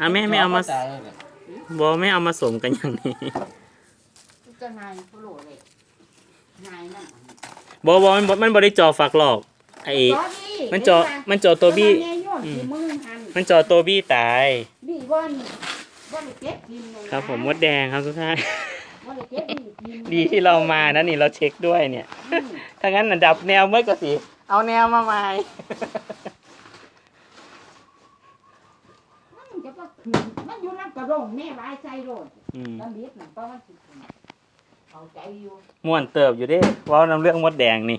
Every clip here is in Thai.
อะแม่ไม่เอามาตยเลยบอไม่เอามาสมกันอย่างนี้จะนายโปรเลยนายนั่นบอบอมันบ่มันบริจอฝักหลอกไอจอดีมันจอมันจอตัวบี้แม่โยนที่มือหันมันจอตัวบี้ตายบี้บ่อนบ่อนเก็บกินเลยนะครับผมมดแดงครับทุกท่านบ่ได้เก็บบี้กินดีที่เรามานะนี่เราเช็คด้วยเนี่ยอืมถ้างั้นน่ะดับแนวเมื่อก็สิ เอาแนวมาใหม่ มันจะก็ขึ้นมันอยู่น้ำ กระรองแม่ลายใจโรดอืมน้ำเลียดนั่นก็มันสิขึ้นเอาใจอยู่ม่วนเติบอยู่เด้เว้าน้ำเรื่องมดแดงนี่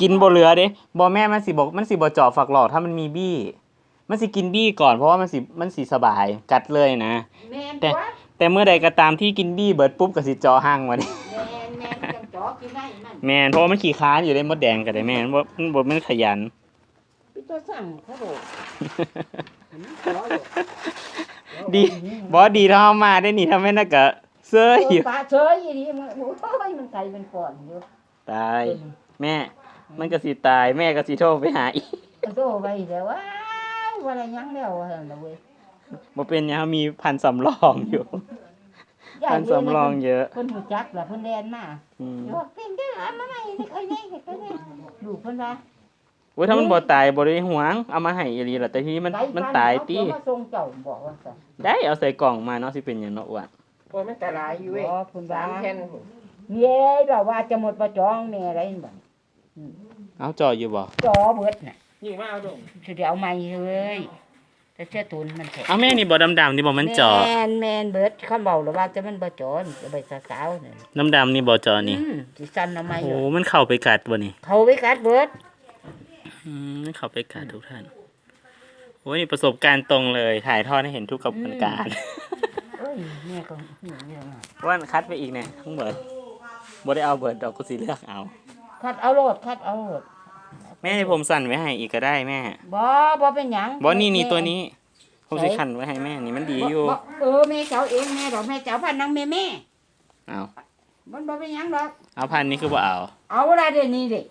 กินบ่เหลือเด้บ่แม่มันสิบอกมันสิบ่เจาะฝักหลอกถ้ามันมีบี้ มันสิกินบี้ก่อนเพราะว่ามันสิมันสิสบายกัดเลยนะ แม่นแต่ ตัวแต่เมื่อใดก็ตามที่กินบี้เบิดปุ๊บก็สิเจาะห่างมาดิแม่นแม่นจังจอกินได้นั่นแม่นเพราะว่ามันขี้ค้านอยู่ได้มดแดงก็ได้แม่นบ่มันบ่มันขยัน พี่ตัวสั่งเขาบอกมันจออยู่ดี บอดีเท่ามาได้นี่ทำให้นักกะเสื้อเออยู่อปลาเฉยอยู่ดีมันโอ้ยมันไก่เป็นก่อนอยู่ตายแม่ มันก็สิตายแม่ก็สิโทรไปหาอีกโตไปแล้วว้ายว่าอะไรยังแล้วว่าหั่นล่ะเว้ยบ่เป็นหยังมีพันสำรองอยู่พันสำรองเยอะเพิ่นหูจักล่ะเพิ่นแล่นมาอืมบอกเพิ่นเด้อเอามาใหม่นี่ค่อยแน่ค่อยแน่ลูกเพิ่นว่า โอ้ยถ้ามันบ่ตายบ่ได้หวงเอามาให้อีหลีล่ะแต่ทีนี้มันไก่มันบ้ตายเอติเอมาส่งเจ้าบอกว่าซั่นได้เอาใส่กล่องมาเนาะสิเป็นหยังเนาะอ้วนโอ้ยมันกระไรอยู่เว้ยอ๋อเพิ่นว่าสามแผ่นเย้แบบว่าจะหมดประจองแม่อะไรนี่บ่เอาจออยู่บ่จอเบิดน่ะยิ่งมาเอาดงสิได้เอาใหม่เลยแต่เชื่อตุนมันเถอะเอาแม่นี่บ่ดำๆนี่บ่มันจอแม่นแม่นเบิดเขาเบาหรือว่าจะมันบ่จอนจะไปสาวๆนี่ดำๆนี่บ่จอนี่อืมสิสั่นเอาใหม่โอ้อยู่มันเข้าไปกัดบ่นี่เขาไปกัดเบิด อืมมันเข้าไปกัดทุกท่านโอ้ยนี่ประสบการณ์ตรงเลยถ่ายทอดให้เห็นทุกกระบวนการเอ้ยแม่ก็หิวเรื่องอะว่านคัดไปอีกเนี่ยทั้งเบิดบ่ได้เอาเบิดดอกกูสิเลือกเอา คัดเอาโลดคัดเอาโลดแม่ให้ผมสั่นไว้ให้อีกก็ได้แม่บ่บ่เป็นหยังบ่นี่นี่ตัวนี้ ผมสิไหนขันไว้ให้แม่นี่มันดีบ่อยู่บ่เออแม่เจ้าเองแม่ดอกแม่เจ้าพันนังแม่แม่เอามันบ่เป็นหยังดอกเอาพันนี้คือบ่เอา เอาละเดี๋ยวนี้เด็ก